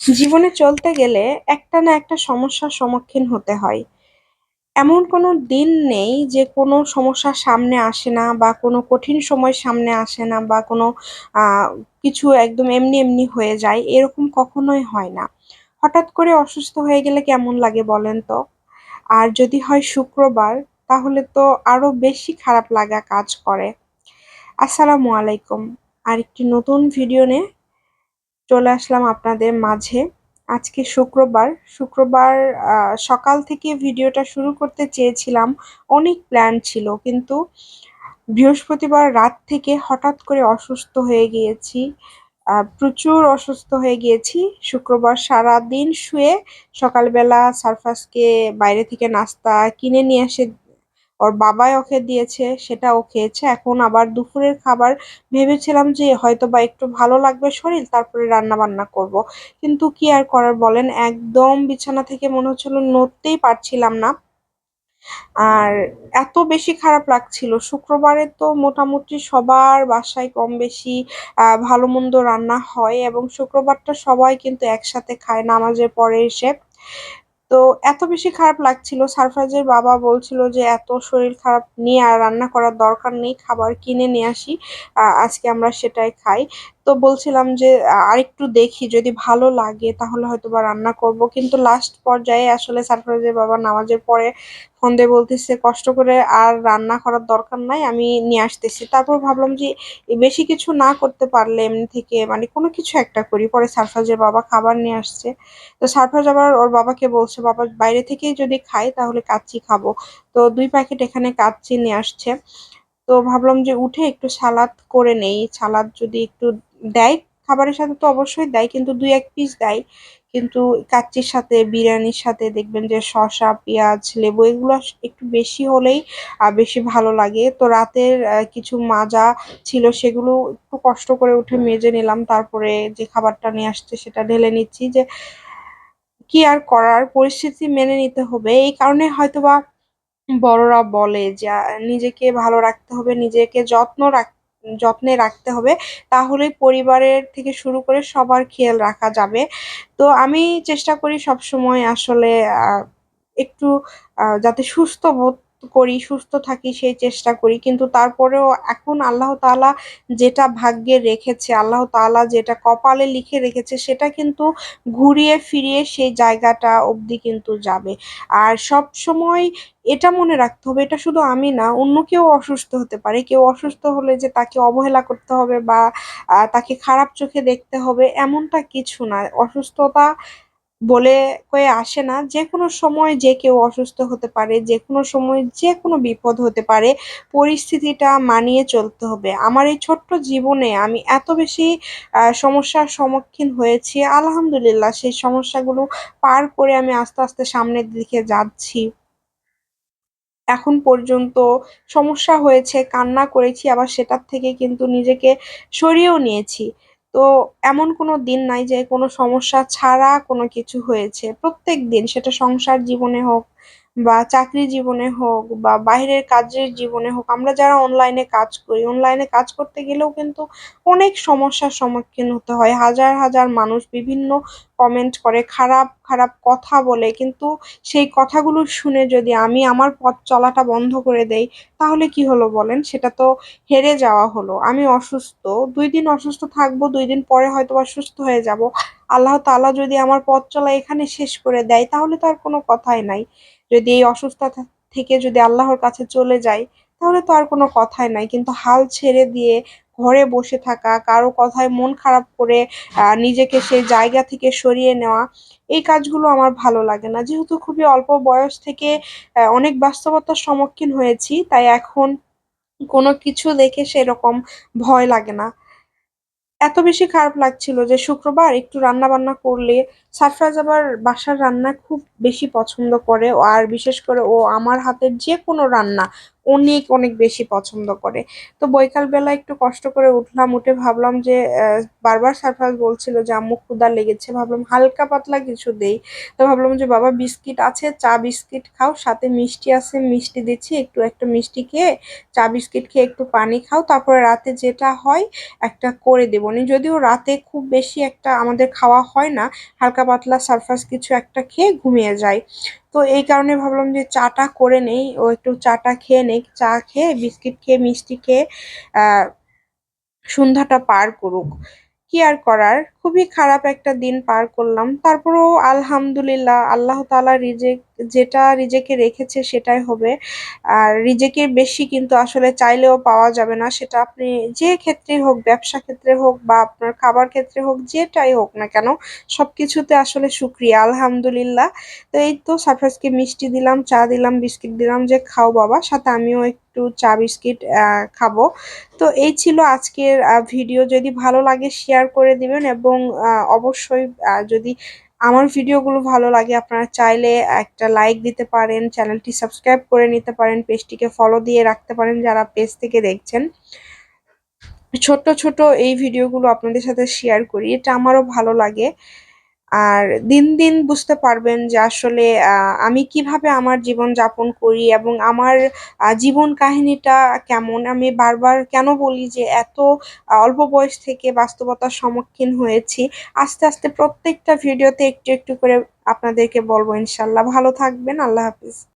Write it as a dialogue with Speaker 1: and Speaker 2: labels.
Speaker 1: জীবনে চলতে গেলে একটা না একটা সমস্যার সম্মুখীন হতে হয়। এমন কোনো দিন নেই যে কোনো সমস্যা সামনে আসে না বা কোনো কঠিন সময় সামনে আসে না বা কোনো কিছু একদম এমনি, এমনি হয়ে যায় এরকম কখনোই হয় না। হঠাৎ করে অসুস্থ হয়ে গেলে কেমন লাগে বলেন তো? আর যদি হয় শুক্রবার তাহলে তো আরও বেশি খারাপ লাগা কাজ করে। আসসালামু আলাইকুম। আরেকটি নতুন ভিডিও নিয়ে চলে আসলাম আপনাদের মাঝে। আজকে শুক্রবার। শুক্রবার সকাল থেকে ভিডিওটা শুরু করতে চেয়েছিলাম। অনেক প্ল্যান ছিল। কিন্তু বৃহস্পতিবার রাত থেকে হঠাৎ করে অসুস্থ হয়ে গিয়েছি। প্রচুর অসুস্থ হয়ে গিয়েছি। শুক্রবার সারাদিন শুয়ে সকালবেলা সারফাজকে বাইরে থেকে নাস্তা কিনে নিয়ে এসে ওর বাবাই ওকে দিয়েছে, সেটা ও খেয়েছে। এখন আবার দুপুরের খাবার ভেবেছিলাম যে হয়তো বা একটু ভালো লাগবে শরীর, তারপরে রান্না-বান্না করব। কিন্তু কি আর করার বলেন একদম বিছানা থেকে মনে হচ্ছিল নড়তেই পারছিলাম না। আর এত বেশি খারাপ লাগছিল শুক্রবারে তো মোটামুটি সবার বাসায় কম বেশি আ, ভালো-মন্দ রান্না হয় এবং শুক্রবারটা সবাই কিন্তু একসাথে খায় নামাজের পরে এসে। তো এত বেশি খারাপ লাগছিল। সারফরাজের বাবা বলছিল যে, এত শরীর খারাপ নিয়ে আর রান্না করার দরকার নেই, খাবার কিনে নিয়ে আসি আজকে আমরা সেটাই খাই। তো বলছিলাম যে আরেকটু দেখি, যদি ভালো লাগে তাহলে হয়তো বা রান্না করব। কিন্তু লাস্ট পর্যায়ে আসলে সারফরাজের বাবা নামাজের পরে ফোন দিয়ে বলতেছে, কষ্ট করে আর রান্না করার দরকার নাই, আমি নিয়ে আসতেছি। তারপর ভাবলাম যে বেশি কিছু না করতে পারলে এমনি থেকে মানে কোনো কিছু একটা করি। পরে সারফরাজের বাবা খাবার নিয়ে আসছে। তো সারফরাজ আবার ওর বাবাকে বলছে, বাবা, বাইরে থেকেই যদি খাই তাহলে কাচ্চি খাব। তো দুই প্যাকেট এখানে কাচ্চি নিয়ে আসছে। তো ভাবলাম যে উঠে একটু সালাদ করে নেই। সালাদ যদি একটু দেয়, খাবারের সাথে তো অবশ্যই দেয়, কিন্তু দুই এক পিস দেয়। কিন্তু কাচ্চির সাথে, বিরিয়ানির সাথে দেখবেন যে শসা, পেঁয়াজ, লেবু এগুলো একটু বেশি হলেই বেশি ভালো লাগে। তো রাতের কিছু মাজা ছিল সেগুলো একটু কষ্ট করে উঠে মেজে নিলাম। তারপরে যে খাবারটা নিয়ে আসছে সেটা ঢেলে নিচ্ছি যে, কি আর করার? পরিস্থিতি মেনে নিতে হবে। এই কারণে হয়তোবা বড়রা বলে যে নিজেকে ভালো রাখতে হবে, নিজেকে যত্ন রাখ, যত্নে রাখতে হবে তাহলে পরিবারের থেকে শুরু করে সবার খেয়াল রাখা যাবে। তো আমি চেষ্টা করি সব সময় আসলে একটু যাতে সুস্থ বোধ করি, সুস্থ থাকি সেই চেষ্টা করি। কিন্তু তারপরেও এখন আল্লাহ তাআলা যেটা ভাগ্যে রেখেছে, আল্লাহ তাআলা যেটা কপালে লিখে রেখেছে, সেটা কিন্তু ঘুরিয়ে ফিরিয়ে সেই জায়গাটা অবধি কিন্তু যাবে। আর সবসময় এটা মনে রাখতে হবে, এটা শুধু আমি না, অন্য কেউ অসুস্থ হতে পারে। কেউ অসুস্থ হলে যে তাকে অবহেলা করতে হবে বা তাকে খারাপ চোখে দেখতে হবে, এমনটা কিছু না। অসুস্থতা বলে কয়ে আসে না যে কোনো সময় যে কেউ অসুস্থ হতে পারে যে কোনো সময় যে কোনো বিপদ হতে পারে, পরিস্থিতিটা মানিয়ে চলতে হবে। আমার এই ছোট্ট জীবনে আমি এত বেশি সমস্যার সম্মুখীন হয়েছি, আলহামদুলিল্লাহ সেই সমস্যাগুলো পার করে আমি আস্তে আস্তে সামনের দিকে যাচ্ছি। এখন পর্যন্ত সমস্যা হয়েছে, কান্না করেছি, আবার সেটার থেকে কিন্তু নিজেকে সরিয়েও নিয়েছি। তো এমন কোনো দিন নাই যে কোনো সমস্যা ছাড়া কোনো কিছু হয়েছে। প্রত্যেক দিন সেটা সংসার জীবনে হোক বা চাকরি জীবনে হোক বা বাইরের কাজের জীবনে হোক, আমরা যারা অনলাইনে কাজ করি অনলাইনে কাজ করতে গেলেও কিন্তু অনেক সমস্যার সম্মুখীন হতে হয়। হাজার হাজার মানুষ বিভিন্ন কমেন্ট করে, খারাপ খারাপ কথা বলে, কিন্তু সেই কথাগুলো শুনে যদি আমি আমার পথ চলাটা বন্ধ করে দেই, তাহলে কি হলো বলেন? সেটা তো হেরে যাওয়া হলো। আমি অসুস্থ, দুই দিন অসুস্থ থাকব, দুই দিন পরে হয়তো বা হয়ে যাব। আল্লাহ তাআলা যদি আমার পথ চলা এখানে শেষ করে দেয়, তাহলে তো আর কোনো কথাই নাই। যদি এই অসুস্থতা থেকে যদি আল্লাহর কাছে চলে যাই তাহলে তো আর কোনো কথাই নাই। কিন্তু হাল ছেড়ে দিয়ে ঘরে বসে থাকা, কারও কথায় মন খারাপ করে নিজেকে সেই জায়গা থেকে সরিয়ে নেওয়া, এই কাজগুলো আমার ভালো লাগে না। যেহেতু খুবই অল্প বয়স থেকে অনেক বাস্তবতার সম্মুখীন হয়েছি, তাই এখন কোনো কিছু দেখে সেরকম ভয় লাগে না। এত বেশি খারাপ লাগছিল যে শুক্রবার একটু রান্না বান্না করলে সারফরাজ আবার বাসার রান্না খুব বেশি পছন্দ করে, আর বিশেষ করে ও আমার হাতের যে কোনো রান্না অনেক অনেক বেশি পছন্দ করে। তো বৈকালবেলা একটু কষ্ট করে উঠলাম, উঠে ভাবলাম যে বারবার সারফাস বলছিল যে, আম্মু ক্ষুদা লেগেছে। ভাবলাম, হালকা পাতলা কিছু দেই। তো ভাবলাম যে, বাবা, বিস্কিট আছে, চা বিস্কিট খাও, সাথে মিষ্টি আছে, মিষ্টি দিচ্ছি, একটু, একটা মিষ্টি খেয়ে, চা বিস্কিট খেয়ে একটু পানি খাও, তারপরে রাতে যেটা হয়, একটা করে দেবো। যদিও রাতে খুব বেশি একটা আমাদের খাওয়া হয় না, হালকা পাতলা সারফাস কিছু একটা খেয়ে ঘুমিয়ে যায়। তো এই কারণে ভাবলাম যে চাটা করে নেই, ও একটু চাটা খেয়ে নেই চা খেয়ে, বিস্কিট খেয়ে, মিষ্টি খেয়ে সন্ধ্যাটা পার করুক। কি আর করার? খুবই খারাপ একটা দিন পার করলাম। তারপরেও আলহামদুলিল্লাহ আল্লাহ তালা রিজেক, যেটা রিজেকে রেখেছে সেটাই হবে। আর রিজেকের বেশি কিন্তু আসলে চাইলেও পাওয়া যাবে না। সেটা আপনি যে ক্ষেত্রে হোক, ব্যবসা ক্ষেত্রে হোক বা আপনার খাবার ক্ষেত্রে হোক, যেটাই হোক না কেন সব কিছুতে আসলে সুক্রিয়া আলহামদুলিল্লাহ। তো এই তো সারফাজকে মিষ্টি দিলাম, চা দিলাম, বিস্কিট দিলাম, যে খাও বাবা, সাথে আমিও একটু চা, বিস্কিট খাব। তো এই ছিল আজকের ভিডিও। যদি ভালো লাগে শেয়ার করে দিবেন এবং অবশ্যই যদি আমার ভিডিওগুলো ভালো লাগে, আপনারা চাইলে একটা লাইক দিতে পারেন, চ্যানেলটি সাবস্ক্রাইব করে নিতে পারেন, পেজটিকে ফলো দিয়ে রাখতে পারেন যারা পেজ থেকে দেখছেন। ছোট্ট ছোট এই ভিডিওগুলো আপনাদের সাথে শেয়ার করি, এটা আমারও ভালো লাগে। আর দিন দিন বুঝতে পারবেন যে আসলে আমি কীভাবে আমার জীবন যাপন করি এবং আমার জীবন কাহিনীটা কেমন? আমি বারবার কেন বলি যে এত অল্প বয়স থেকে বাস্তবতার সম্মুখীন হয়েছি। আস্তে আস্তে প্রত্যেকটা ভিডিওতে একটু একটু করে আপনাদেরকে বলব ইনশাল্লাহ। ভালো থাকবেন। আল্লাহ হাফিজ।